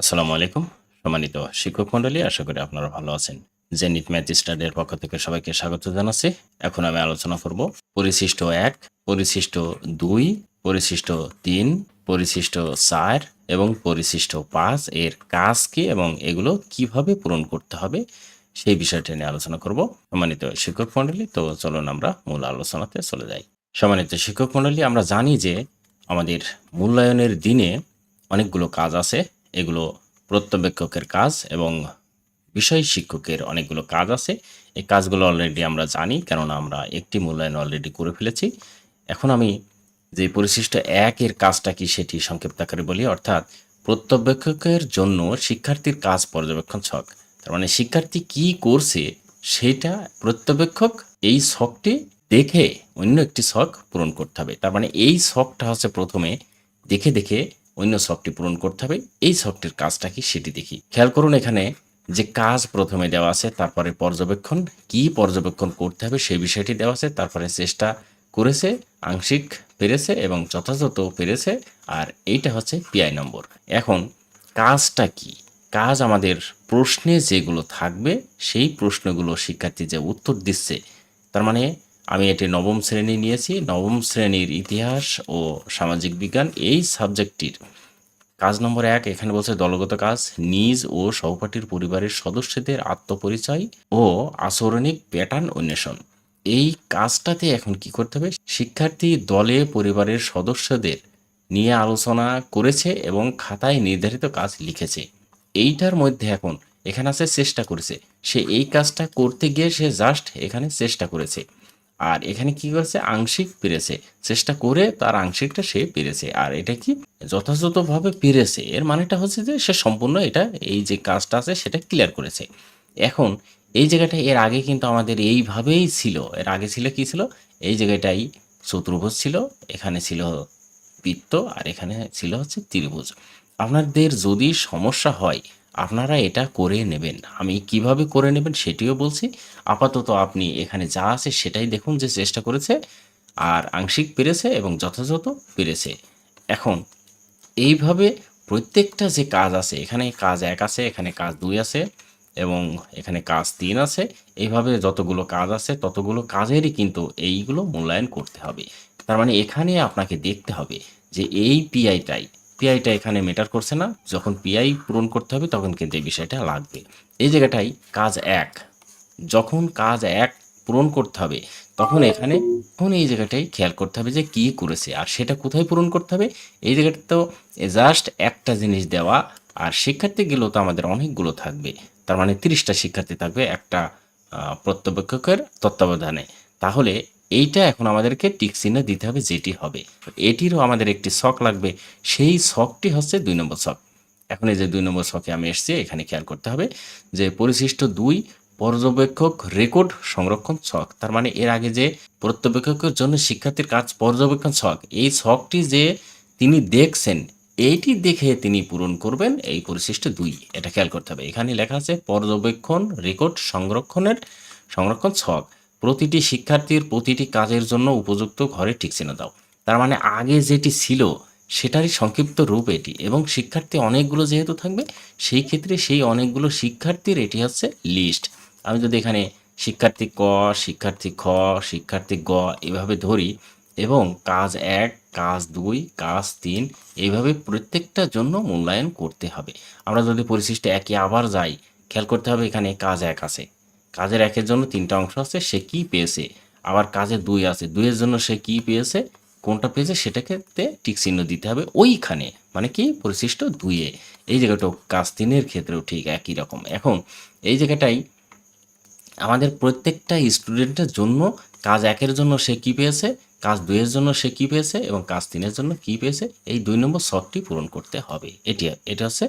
আসসালামু আলাইকুম, সম্মানিত শিক্ষক মণ্ডলী, আশা করি আপনারা ভালো আছেন। জেনিট ম্যাথ স্টাডির পক্ষ থেকে সবাইকে স্বাগত জানাচ্ছি। এখন আমি আলোচনা করব পরিশিষ্ট এক, পরিশিষ্ট দুই, পরিশিষ্ট তিন, পরিশিষ্ট চার এবং পরিশিষ্ট পাঁচ এর কাজ কি এবং এগুলো কীভাবে পূরণ করতে হবে সেই বিষয়টা নিয়ে আলোচনা করব। সম্মানিত শিক্ষক মণ্ডলী, তো চলুন আমরা মূল আলোচনাতে চলে যাই। সম্মানিত শিক্ষক মণ্ডলী, আমরা জানি যে আমাদের মূল্যায়নের দিনে অনেকগুলো কাজ আছে। এগুলো প্রত্যবেক্ষকের কাজ এবং বিষয় শিক্ষকের অনেকগুলো কাজ আছে। এই কাজগুলো অলরেডি আমরা জানি, কেননা আমরা একটি মূল্যায়ন অলরেডি করে ফেলেছি। এখন আমি যে পরিশিষ্ট একের কাজটা কি সেটি সংক্ষিপ্ত আকারে বলি, অর্থাৎ প্রত্যবেক্ষকের জন্য শিক্ষার্থীর কাজ পর্যবেক্ষণ ছক। তার মানে শিক্ষার্থী কি করছে সেটা প্রত্যবেক্ষক এই ছকটি দেখে অন্য একটি ছক পূরণ করতে হবে। তার মানে এই ছকটা হচ্ছে প্রথমে দেখে দেখে অন্য ছকটি পূরণ করতে হবে। এই ছকটির কাজটা কি সেটি দেখি। খেয়াল করুন এখানে যে কাজ প্রথমে দেওয়া আছে, তারপরে পর্যবেক্ষণ, কি পর্যবেক্ষণ করতে হবে সেই বিষয়টি দেওয়া আছে, তারপরে চেষ্টা করেছে, আংশিক পেরেছে এবং যথাযথ পেরেছে, আর এইটা হচ্ছে পিআই নম্বর। এখন কাজটা কি? কাজ আমাদের প্রশ্নে যেগুলো থাকবে, সেই প্রশ্নগুলো শিক্ষার্থী যে উত্তর দিচ্ছে, তার মানে আমি এটি নবম শ্রেণি নিয়েছি। নবম শ্রেণির ইতিহাস ও সামাজিক বিজ্ঞান এই সাবজেক্টটির। কাজ নম্বর এক, এখানে বলছে দলগত কাজ, নিজ ও সহপাঠীর পরিবারের সদস্যদের আত্মপরিচয় ও আচরণিক প্যাটার্ন অন্বেষণ। এই কাজটাতে এখন কি করতে হবে? শিক্ষার্থী দলে পরিবারের সদস্যদের নিয়ে আলোচনা করেছে এবং খাতায় নির্ধারিত কাজ লিখেছে। এইটার মধ্যে এখন, এখানে আছে চেষ্টা করেছে। সে এই কাজটা করতে গিয়ে সে জাস্ট এখানে চেষ্টা করেছে। আর এখানে কি করেছে? আংশিক পেরেছে। চেষ্টা করে তার আংশিকটা সে পেরেছে। আর এটা কি? যথাযথভাবে পেরেছে। এর মানেটা হচ্ছে যে সে সম্পূর্ণ এটা, এই যে কাজটা আছে, সেটা ক্লিয়ার করেছে। এখন এই জায়গাটা এর আগে কিন্তু আমাদের এইভাবেই ছিল। এর আগে ছিল কি ছিল? এই জায়গাটাই চতুর্ভুজ ছিল, এখানে ছিল বৃত্ত, আর এখানে ছিল হচ্ছে ত্রিভুজ। আপনাদের যদি সমস্যা হয় আপনারা এটা করে নেবেন। আমি কীভাবে করে নেবেন সেটিও বলছি। আপাতত আপনি এখানে যা আছে সেটাই দেখুন যে চেষ্টা করেছে, আর আংশিক পেরেছে এবং যথাযথ পেরেছে। এখন, এইভাবে প্রত্যেকটা যে কাজ আছে, এখানে কাজ এক আছে, এখানে কাজ দুই আছে এবং এখানে কাজ তিন আছে, এইভাবে যতগুলো কাজ আছে, ততগুলো কাজেরই কিন্তু এইগুলো মূল্যায়ন করতে হবে। তার মানে এখানে আপনাকে দেখতে হবে যে এই পিআইটাই পিআইটা এখানে মেটার করছে না। যখন পিআই পূরণ করতে হবে, তখন কিন্তু এই বিষয়টা লাগবে। এই জায়গাটাই কাজ এক। যখন কাজ এক পূরণ করতে হবে, তখন এখানে তখন এই জায়গাটাই খেয়াল করতে হবে যে কি করেছে। আর সেটা কোথায় পূরণ করতে হবে? এই জায়গাটা তো জাস্ট একটা জিনিস দেওয়া। আর শিক্ষার্থী গেলেও তো আমাদের অনেকগুলো থাকবে। তার মানে তিরিশটা শিক্ষার্থী থাকবে একটা প্রত্যবেক্ষকের তত্ত্বাবধানে। তাহলে এইটা এখন আমাদেরকে টিক চিহ্ন দিতে হবে যেটি হবে। এটিরও আমাদের একটি শখ লাগবে। সেই শখটি হচ্ছে দুই নম্বর শখ। এখন এই যে দুই নম্বর ছকে আমি এসেছি, এখানে খেয়াল করতে হবে যে পরিশিষ্ট দুই পর্যবেক্ষক রেকর্ড সংরক্ষণ ছক তার মানে এর আগে যে প্রত্যবেক্ষকের জন্য শিক্ষার্থীর কাজ পর্যবেক্ষণ ছক এই ছকটি যে তিনি দেখছেন, এইটি দেখে তিনি পূরণ করবেন এই পরিশিষ্ট দুই। এটা খেয়াল করতে হবে। এখানে লেখা আছে পর্যবেক্ষণ রেকর্ড সংরক্ষণের সংরক্ষণ ছক প্রতিটি শিক্ষার্থীর প্রতিটি কাজের জন্য উপযুক্ত ঘরে ঠিক চিহ্ন দাও। তার মানে আগে যেটি ছিল, সেটারই সংক্ষিপ্ত রূপ এটি এবং শিক্ষার্থী অনেকগুলো যেহেতু থাকবে, সেই ক্ষেত্রে সেই অনেকগুলো শিক্ষার্থীর এটি হচ্ছে লিস্ট আমি যদি এখানে শিক্ষার্থী ক, শিক্ষার্থী খ, শিক্ষার্থী গ এভাবে ধরি এবং কাজ এক, কাজ দুই, কাজ তিন এইভাবে প্রত্যেকটার জন্য মূল্যায়ন করতে হবে। আমরা যদি পরিশিষ্ট একে আবার যাই, খেয়াল করতে হবে এখানে কাজ এক আছে। কাজের একের জন্য তিনটা অংশ আছে, সে কি পেয়েছে? আবার কাজের দুই আছে, দুইয়ের জন্য সে কি পেয়েছে? কোনটা পেয়েছে সেটাকে টিক চিহ্ন দিতে হবে ওইখানে মানে কি? পরিশিষ্ট দুইয়ে। এই জায়গাটাও কাজ তিনের ক্ষেত্রেও ঠিক একই রকম। এখন এই জায়গাটাই আমাদের প্রত্যেকটা স্টুডেন্টের জন্য কাজ একের জন্য সে কী পেয়েছে, কাজ দুইয়ের জন্য সে কী পেয়েছে এবং কাজ তিনের জন্য কি পেয়েছে, এই দুই নম্বর শখটি পূরণ করতে হবে। এটি, এটা হচ্ছে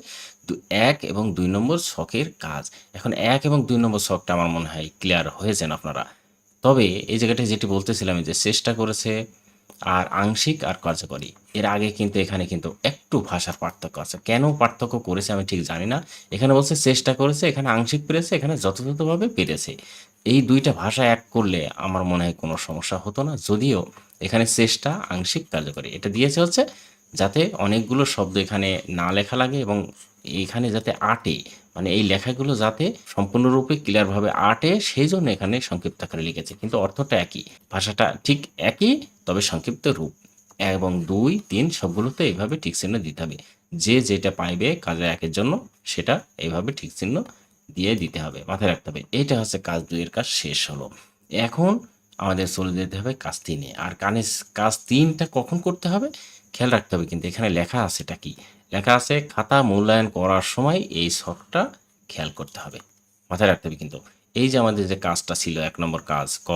এক এবং দুই নম্বর শখের কাজ। এখন এক এবং দুই নম্বর শখটা আমার মনে হয় ক্লিয়ার হয়েছেন আপনারা। তবে এই জায়গাটায় যেটি বলতেছিলাম যে চেষ্টা করেছে আর আংশিক আর কার্যকরী। এর আগে কিন্তু এখানে কিন্তু একটু ভাষার পার্থক্য আছে। কেন পার্থক্য করেছে আমি ঠিক জানি না। এখানে বলছে চেষ্টা করেছে, এখানে আংশিক পেরেছে, এখানে যথাযথভাবে পেরেছে। এই দুইটা ভাষা এক করলে আমার মনে হয় কোনো সমস্যা হতো না। যদিও এখানে চেষ্টা, আংশিক, কার্যকরী। এটা দিয়েছে হচ্ছে যাতে অনেকগুলো শব্দ এখানে না লেখা লাগে এবং এখানে যাতে আটে মানে এই লেখাগুলো যাতে সম্পূর্ণরূপে ক্লিয়ারভাবে আটে সেই জন্য এখানে সংক্ষিপ্ত আকারে লিখেছে। কিন্তু অর্থটা একই, ভাষাটা ঠিক একই, তবে সংক্ষিপ্ত রূপ। এবং দুই, তিন, সবগুলোতে এইভাবে ঠিক চিহ্ন দিতে হবে। যে যেটা পাইবে কাজের একের জন্য, সেটা এইভাবে ঠিক চিহ্ন দিয়ে দিতে হবে, মাথায় রাখতে হবে। এটা হচ্ছে কাজ দুইয়ের কাজ শেষ হলো। এখন আমাদের চলে যেতে হবে কাজ তিনে। আর কানে, কাজ তিনটা কখন করতে হবে? খেয়াল রাখতে হবে, কিন্তু এখানে লেখা আছে এটা কি? লেখা আছে, খাতা মূল্যায়ন করার সময় এই শখটা খেয়াল করতে হবে। মাথায় রাখতে হবে কিন্তু, এই যে আমাদের যে কাজটা ছিল, এক নম্বর কাজ ক,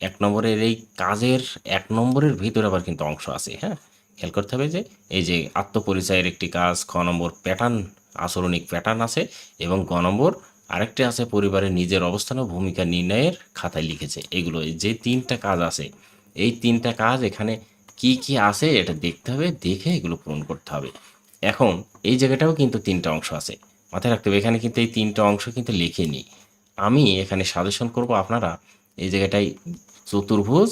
এক নম্বরের এই কাজের, এক নম্বরের ভিতরে আবার কিন্তু অংশ আছে হ্যাঁ? খেয়াল করতে হবে যে, এই যে আত্মপরিচয়ের একটি কাজ, খ নম্বর প্যাটার্ন আচরণিক প্যাটার্ন আছে এবং গ নম্বর আরেকটি আছে, পরিবারের নিজের অবস্থান ও ভূমিকা নির্ণয়ের খাতায় লিখেছে। এগুলো যে তিনটা কাজ আছে, এই তিনটা কাজ এখানে কি কি আছে, এটা দেখতে হবে, দেখে এগুলো পূরণ করতে হবে। এখন এই জায়গাটাও কিন্তু তিনটা অংশ আছে। মাথায় রাখতে হবে, এখানে কিন্তু এই তিনটা অংশ কিন্তু লিখে নিই আমি এখানে সাজেশন করব আপনারা এই জায়গাটায় চতুর্ভুজ,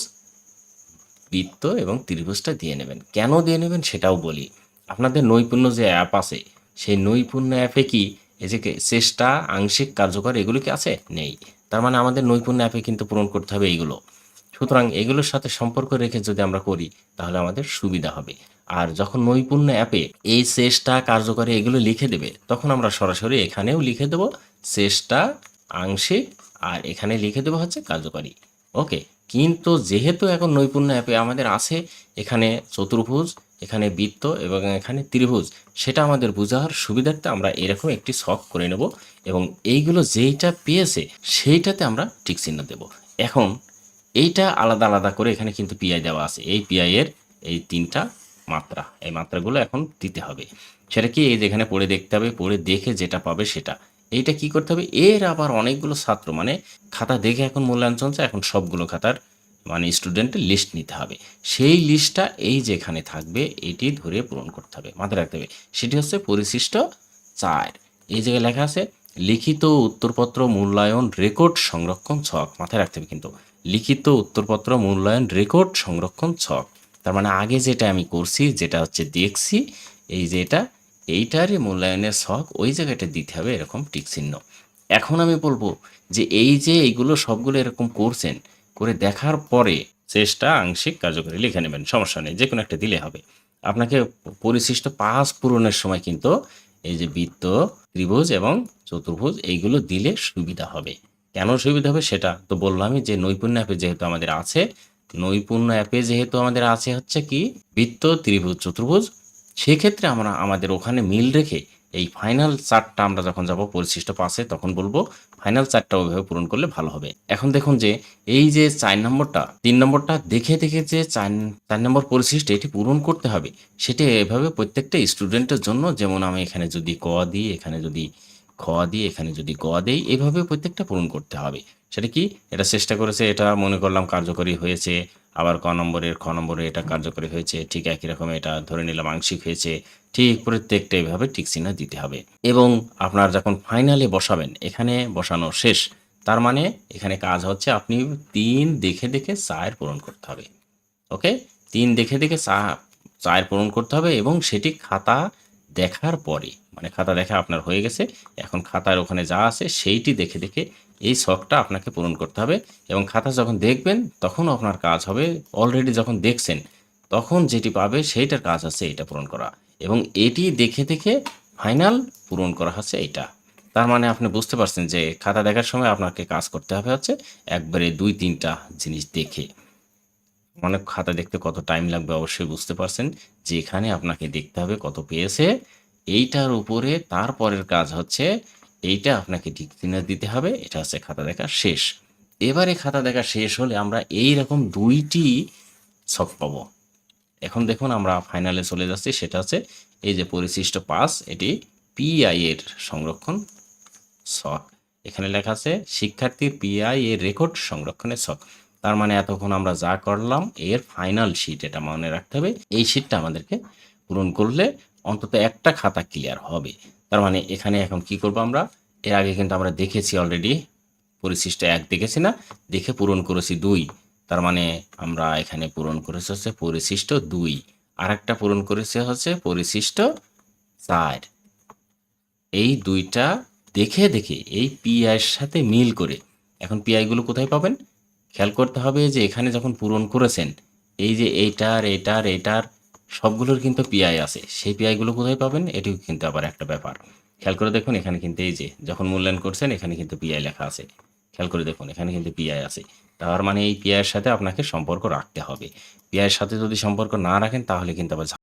বৃত্ত এবং ত্রিভুজটা দিয়ে নেবেন। কেন দিয়ে নেবেন সেটাও বলি। আপনাদের নৈপুণ্য যে অ্যাপ আছে, সেই নৈপুণ্য অ্যাপে কি এই যে চেষ্টা, আংশিক, কার্যকর এগুলো কি আছে? নেই। তার মানে আমাদের নৈপুণ্য অ্যাপে কিন্তু পূরণ করতে হবে এইগুলো। সুতরাং এগুলোর সাথে সম্পর্ক রেখে যদি আমরা করি, তাহলে আমাদের সুবিধা হবে। আর যখন নৈপুণ্য অ্যাপে এই চেষ্টা কার্যকরী এগুলো লিখে দেবে, তখন আমরা সরাসরি এখানেও লিখে দেব চেষ্টা আংশিক, আর এখানে লিখে দেবো হচ্ছে কার্যকরী। ওকে, কিন্তু যেহেতু এখন নৈপুণ্য অ্যাপে আমাদের আছে, এখানে চতুর্ভুজ, এখানে বৃত্ত এবং এখানে ত্রিভুজ, সেটা আমাদের বোঝার সুবিধার্থে আমরা এরকম একটি শখ করে নেব এবং এইগুলো যেইটা পেয়েছে, সেইটাতে আমরা টিক চিহ্ন দেব। এখন এইটা আলাদা আলাদা করে এখানে কিন্তু পিআই দেওয়া আছে। এই পিআই এর এই তিনটা মাত্রা, এই মাত্রাগুলো এখন দিতে হবে। সেটা কি এই যেখানে পড়ে দেখতে হবে, পড়ে দেখে যেটা পাবে সেটা। এইটা কি করতে হবে? এর আবার অনেকগুলো ছাত্র মানে খাতা দেখে এখন মূল্যায়ন চলছে, এখন সবগুলো খাতার মানে স্টুডেন্টের লিস্ট নিতে হবে। সেই লিস্টটা এই যেখানে থাকবে, এটি ধরে পূরণ করতে হবে, মাথায় রাখতে হবে। সেটি হচ্ছে পরিশিষ্ট চার। এই জায়গায় লেখা আছে, লিখিত উত্তরপত্র মূল্যায়ন রেকর্ড সংরক্ষণ ছক, মাথায় রাখতে হবে কিন্তু। লিখিত উত্তরপত্র, মূল্যায়ন, রেকর্ড, সংরক্ষণ, ছক। তার মানে আগে যেটা আমি করছি, যেটা হচ্ছে দেখছি, এই যে এটা, এইটারই মূল্যায়নের ছক, ওই জায়গাটা দিতে হবে এরকম টিক চিহ্ন। এখন আমি বলব যে এই যে এইগুলো সবগুলো এরকম করছেন, করে দেখার পরে চেষ্টা আংশিক কার্যকরী লিখে নেবেন, সমস্যা নেই যে কোনো একটা দিলে হবে। আপনাকে পরিশিষ্ট পাঁচ পূরণের সময় কিন্তু এই যে বৃত্ত, ত্রিভুজ এবং চতুর্ভুজ, এইগুলো দিলে সুবিধা হবে। কেন সুবিধা হবে সেটা তো বললামই যে নৈপুণ্য অ্যাপে যেহেতু আমাদের আছে, নৈপুণ্য অ্যাপে যেহেতু আমাদের আছে হচ্ছে কি বৃত্ত, ত্রিভুজ, চতুর্ভুজ, সেক্ষেত্রে আমরা আমাদের ওখানে মিল রেখে এই ফাইনাল চারটা আমরা যখন যাব পরিশিষ্ট পাশে তখন বলব ফাইনাল চারটা ওইভাবে পূরণ করলে ভালো হবে। এখন দেখুন যে এই যে চার নম্বরটা, তিন নম্বরটা দেখে দেখে যে চার চার নম্বর পরিশিষ্ট এটি পূরণ করতে হবে, সেটি এভাবে প্রত্যেকটা স্টুডেন্টের জন্য, যেমন আমি এখানে যদি ক দিই, এখানে যদি খ দিয়ে এখানে যদি গ দেই এভাবে প্রত্যেকটা পূরণ করতে হবে। সেটা কি? এটা চেষ্টা করেছে, এটা মনে করলাম কার্যকরী হয়েছে, আবার ক নম্বরের, খ নম্বরে এটা কার্যকরী হয়েছে, ঠিক একই রকম এটা ধরে নিলাম আংশিক হয়েছে, ঠিক প্রত্যেকটা এভাবে টিক চিহ্ন দিতে হবে। এবং আপনার যখন ফাইনালে বসাবেন, এখানে বসানো শেষ, তার মানে এখানে কাজ হচ্ছে আপনি তিন দেখে দেখে চায়ের পূরণ করতে হবে। ওকে? তিন দেখে দেখে চা চায়ের পূরণ করতে হবে এবং সেটি খাতা দেখার পরে মানে খাতা দেখা আপনার হয়ে গেছে। এখন খাতার ওখানে যা আছে সেইটি দেখে দেখে এই শখটা আপনাকে পূরণ করতে হবে এবং খাতা যখন দেখবেন তখন আপনার কাজ হবে। অলরেডি যখন দেখছেন, তখন যেটি পাবে সেইটার কাজ আছে এটা পূরণ করা এবং এটি দেখে দেখে ফাইনাল পূরণ করা হচ্ছে এইটা। তার মানে আপনি বুঝতে পারছেন যে খাতা দেখার সময় আপনাকে কাজ করতে হবে হচ্ছে একবারে দুই তিনটা জিনিস দেখে। অনেক খাতা দেখতে কত টাইম লাগবে অবশ্যই বুঝতে পারছেন যে এখানে আপনাকে দেখতে হবে কত পেয়েছে। এইটার উপরে তারপরের কাজ হচ্ছে এইটা আপনাকে ঠিক দিতে হবে, এটা হচ্ছে খাতা দেখা শেষ। এবারে খাতা দেখা শেষ হলে আমরা এই রকম দুইটি ছক পাবো। এখন দেখুন আমরা ফাইনালে চলে যাচ্ছি, সেটা হচ্ছে এই যে পরিশিষ্ট পাস এটি পিআই এর সংরক্ষণ ছক। এখানে লেখা আছে, শিক্ষার্থীর পিআই এর রেকর্ড সংরক্ষণের ছক। তার মানে এতক্ষণ আমরা যা করলাম, এর ফাইনাল শিট এটা মনে রাখতে হবে। এই শিটটা আমাদেরকে পূরণ করলে অন্তত একটা খাতা ক্লিয়ার হবে। তার মানে এখানে এখন কি করব আমরা? এর আগে কিন্তু আমরা দেখেছি অলরেডি পরিশিষ্ট এক দেখেছি না, দেখে পূরণ করেছি দুই। তার মানে আমরা এখানে পূরণ করেছি হচ্ছে পরিশিষ্ট দুই। আর একটা পূরণ করেছে হচ্ছে পরিশিষ্ট চার। এই দুইটা দেখে দেখে, এই পিআইয়ের সাথে মিল করে, এখন পিআইগুলো কোথায় পাবেন? খেয়াল করতে হবে যে এখানে যখন পূরণ করেছেন, এই যে এইটার এইটার এইটার সবগুলোর কিন্তু পিআই আছে। সেই পিআইগুলো কোথায় পাবেন? এটিও কিন্তু আবার একটা ব্যাপার। খেয়াল করে দেখুন, এখানে কিন্তু এই যে, যখন মূল্যায়ন করছেন, এখানে কিন্তু পিআই লেখা আছে। খেয়াল করে দেখুন, এখানে কিন্তু পিআই আছে। তার মানে এই পিআইয়ের সাথে আপনাকে সম্পর্ক রাখতে হবে। পিআইয়ের সাথে যদি সম্পর্ক না রাখেন, তাহলে কিন্তু আবার